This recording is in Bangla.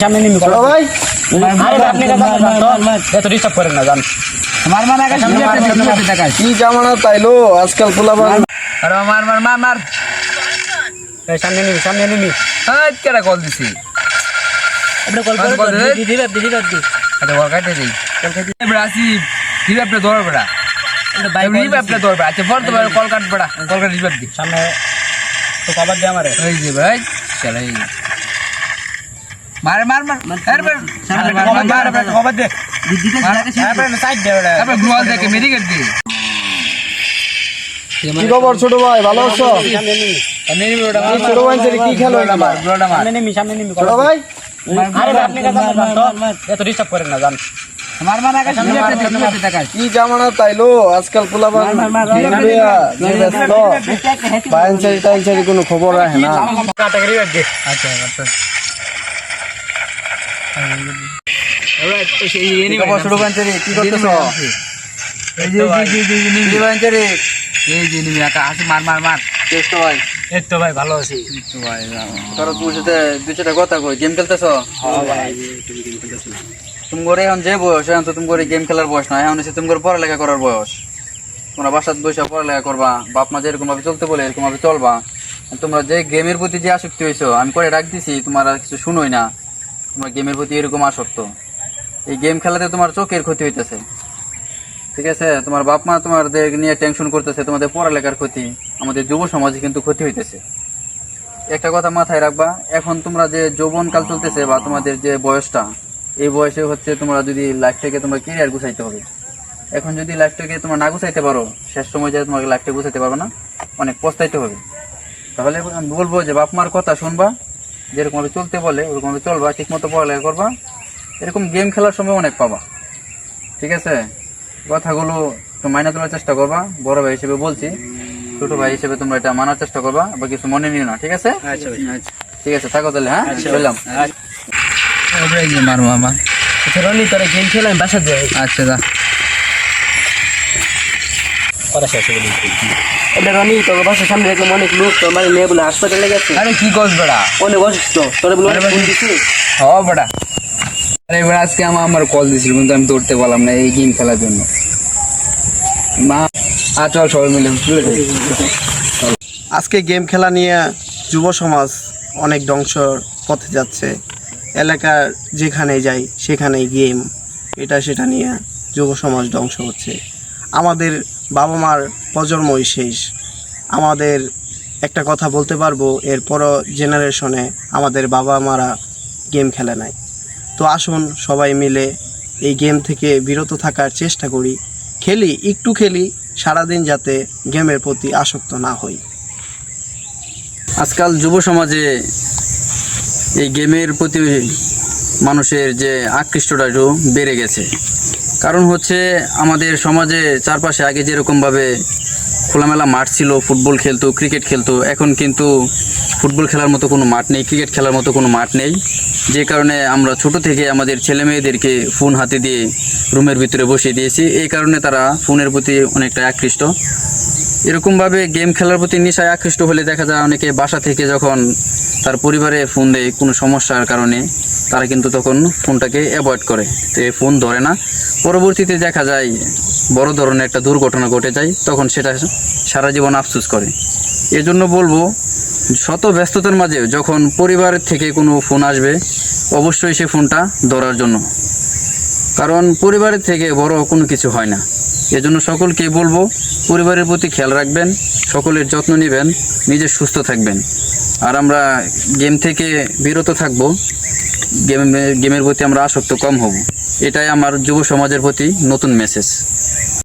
সামনে নিমি ছোট ভাই। আরে আপনি এত ডিস্টার্ব করেন না জান। মার মার আগে সামনে একটা দেখি। একটা দেখাই কি জামানা তাইলো আজকাল পোলাপান আরে মার মার মার মার। সামনে নিমি সামনে নিমি। এই কেডা কল দিছি? আপনি কল কল করে করে। দিদি দিদি দিদি দিদি আচ্ছা কল কাটে দেই। এবার আসি রিভাইভ প্লে ধর বেড়া? রিভাইভ প্লে ধর বেড়া? আচ্ছা বল তো কল কাট বেড়া। কল কাট রিভাইভ সামনে তো কভার দে আমারে। এই যে ভাই চল। এই মার মার মার আরে মার সামনে মার মার মার মার কভার দে দিদি সাইড দে ওটা আরে গ্লোয়াল দেখে মেডিকেট দি কি খবর ছোট ভাই ভালো আছো ছোট ভাই কি খেলো এটা মার ব্লোটা মার সামনে সামনে নিমি ছোট ভাই কি জামানা তাইলো আজকাল কোনো খবর রাখে না মার মার মার। কেষ্ট ভাই। এই তো ভাই ভালো আছি। তোরা তোমার সাথে দুই চারটা কথা কই গেম খেলতেছ? হ্যাঁ তুমি করে এখন যে বয়স এখন তো তুমি করে গেম খেলার বয়স না এখন হচ্ছে তুমি করে পড়ালেখা করার বয়স। তোমরা বাসাত বসে পড়ালেখা করবা বাপ মা যেরকম ভাবে চলতে বলে এরকম ভাবে চলবা। তোমরা যে গেমের প্রতি যে আসক্তি হয়েছো আমি করে রাখ দিছি তোমার আর কিছু শুনোই না। তোমরা গেমের প্রতি এরকম আসক্ত। এই গেম খেলাতে তোমার চোখের ক্ষতি হইতেছে। ঠিক আছে? তোমার বাপ মা তোমাদের নিয়ে টেনশন করতেছে, তোমাদের পড়ালেখার ক্ষতি, আমাদের যুব সমাজে কিন্তু ক্ষতি হইতেছে। একটা কথা মাথায় রাখবা, এখন তোমরা যে যৌবনকাল চলতেছে বা তোমাদের যে বয়সটা, এই বয়সে হচ্ছে তোমরা যদি লাইফটাকে তোমরা কেরিয়ার গুছাইতে হবে। এখন যদি লাইফটাকে তোমরা না গুছাইতে পারো, শেষ সময় যায় তোমাকে লাইফটা গুছাইতে পারবে না, অনেক পস্তাইতে হবে। তাহলে আমি বলব যে বাপ মার কথা শুনবা যেরকম ভাবে চলতে বলে ওরকম ভাবে চলবা ঠিক মতো পড়ালেখা করবা। এরকম গেম খেলার সময় অনেক পাবা। ঠিক আছে? কথাগুলো একটু মাইনে তোলার চেষ্টা করবা। বড় ভাই হিসেবে বলছি। ছোট ভাই হিসেবে তোমরা এটা মানার চেষ্টা করবা বা কিছু মনে নিও না। ঠিক আছে? আচ্ছা আচ্ছা। ঠিক আছে থাকো তাহলে হ্যাঁ? বললাম এই যে মার মার মার আচ্ছা রনি তোরা গেম খেলাম বাসা যাই। যা। কথা শেষ গেল। এটা রনি তোর বাসার সামনে দেখলাম অনেক লোক তোর মানে মেয়ে বলে হাসপাতালে গেছে। আরে কি করছ বেড়া? অনেক অসুস্থ তোর বলে আরে ফোন। হ বেড়া। আরে এবার আজকে আমার আমার কল দিছিল কিন্তু আমি দৌড়তে পারলাম না এই গেম খেলার জন্য। মা আ চল সবাই মিলে চলে আজকে গেম খেলা নিয়ে যুব সমাজ অনেক ধ্বংসর পথে যাচ্ছে। এলাকার যেখানে যাই সেখানেই গেম এটা সেটা নিয়ে যুব সমাজ ধ্বংস হচ্ছে। আমাদের বাবা মার প্রজন্মই শেষ। আমাদের একটা কথা বলতে পারব, এরপরও জেনারেশনে আমাদের বাবা মারা গেম খেলে নাই। তো আসুন সবাই মিলে এই গেম থেকে বিরত থাকার চেষ্টা করি। খেলি, একটু খেলি, সারাদিন যাতে গেমের প্রতি আসক্ত না হই। আজকাল যুব সমাজে এই গেমের প্রতি মানুষের যে আকৃষ্টটা একটু বেড়ে গেছে। কারণ হচ্ছে আমাদের সমাজে চারপাশে আগে যেরকমভাবে খোলামেলা মাঠ ছিল, ফুটবল খেলতো ক্রিকেট খেলতো, এখন কিন্তু ফুটবল খেলার মতো কোনো মাঠ নেই ক্রিকেট খেলার মতো কোনো মাঠ নেই। যে কারণে আমরা ছোট থেকে আমাদের ছেলে মেয়েদেরকে ফোন হাতে দিয়ে রুমের ভিতরে বসিয়ে দিয়েছি। এই কারণে তারা ফোনের প্রতি অনেকটা আকৃষ্ট। এরকমভাবে গেম খেলার প্রতি নেশায় আকৃষ্ট হলে দেখা যায় অনেকে বাসা থেকে যখন তার পরিবারে ফোন দেয় কোনো সমস্যার কারণে। তারা কিন্তু তখন ফোনটাকে অ্যাভয়েড করে। তো ফোন ধরে না। পরবর্তীতে দেখা যায় বড় ধরনের একটা দুর্ঘটনা ঘটে যায়, তখন সেটা সারা জীবন আফসোস করে। এজন্য বলব, শত ব্যস্ততার মাঝে যখন পরিবারের থেকে কোনো ফোন আসবে, অবশ্যই সে ফোনটা ধরার জন্য। কারণ পরিবারের থেকে বড় কোনো কিছু হয় না। এজন্য সকলকে বলব, পরিবারের প্রতি খেয়াল রাখবেন, সকলের যত্ন নেবেন, নিজে সুস্থ থাকবেন। আর আমরা গেম থেকে বিরত থাকব। গেম গেমের প্রতি আমরা আসক্ত কম হব। এটাই আমার যুব সমাজের প্রতি নতুন মেসেজ